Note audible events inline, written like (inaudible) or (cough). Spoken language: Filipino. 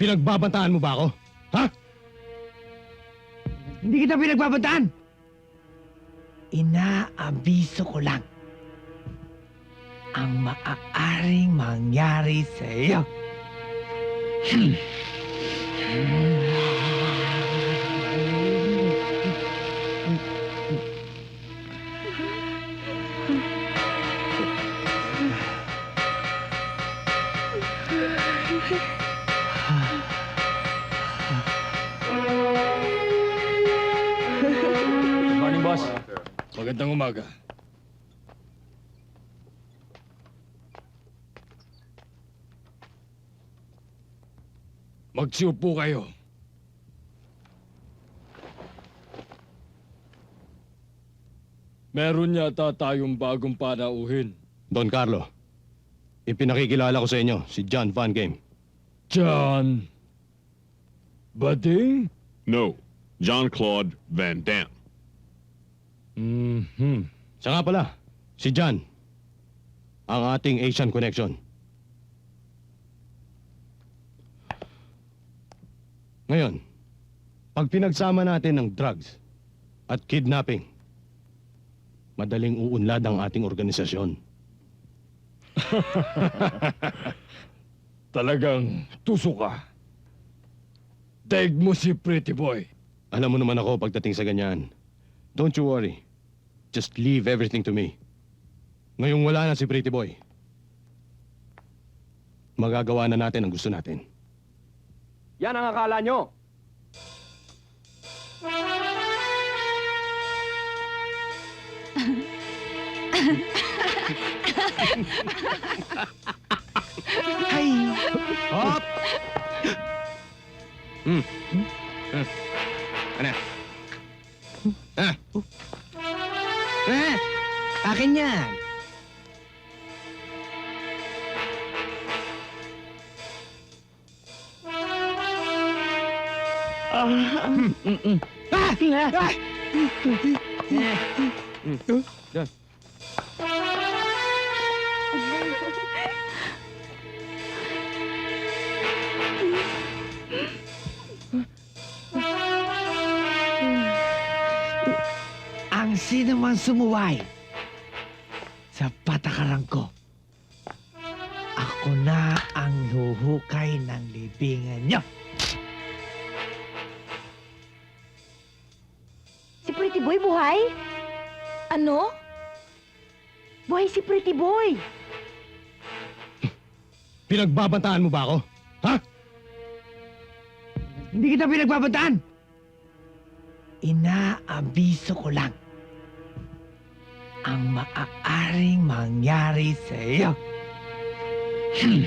Pinagbabantaan mo ba ako? Ha? Hindi kita pinagbabataan. Inaabiso ko lang ang maaaring mangyari sa iyo. Good Magandang umaga. Magsiupo kayo. Meron yata tayong bagong panauhin. Don Carlo, ipinakikilala ko sa inyo si John Van Game. John. Bading? No, John Claude Van Damme. Mhm. Siya nga pala, si John. Ang ating Asian connection. Ngayon, pag pinagsama natin ng drugs at kidnapping, madaling uunlad ang ating organisasyon. (laughs) Talagang tuso ka. Daig mo si Pretty Boy. Alam mo naman ako pagdating sa ganyan. Don't you worry. Just leave everything to me. Ngayong wala na si Pretty Boy. Magagawa na natin ang gusto natin. Yan ang akala nyo. Ay! Hop! Hmm. Hmm. Ano? Ah, Eh! Akin yan! Ah! Ah! Ang sino man sumuway sa patakaran ko, ako na ang huhukay ng libingan niyo. Si Pretty Boy buhay? Ano? Buhay si Pretty Boy. (laughs) pinagbabantaan mo ba ako? Ha? Hindi kita pinagbabataan. Inaabiso ko lang ang maaaring mangyari sa iyo. Hmm.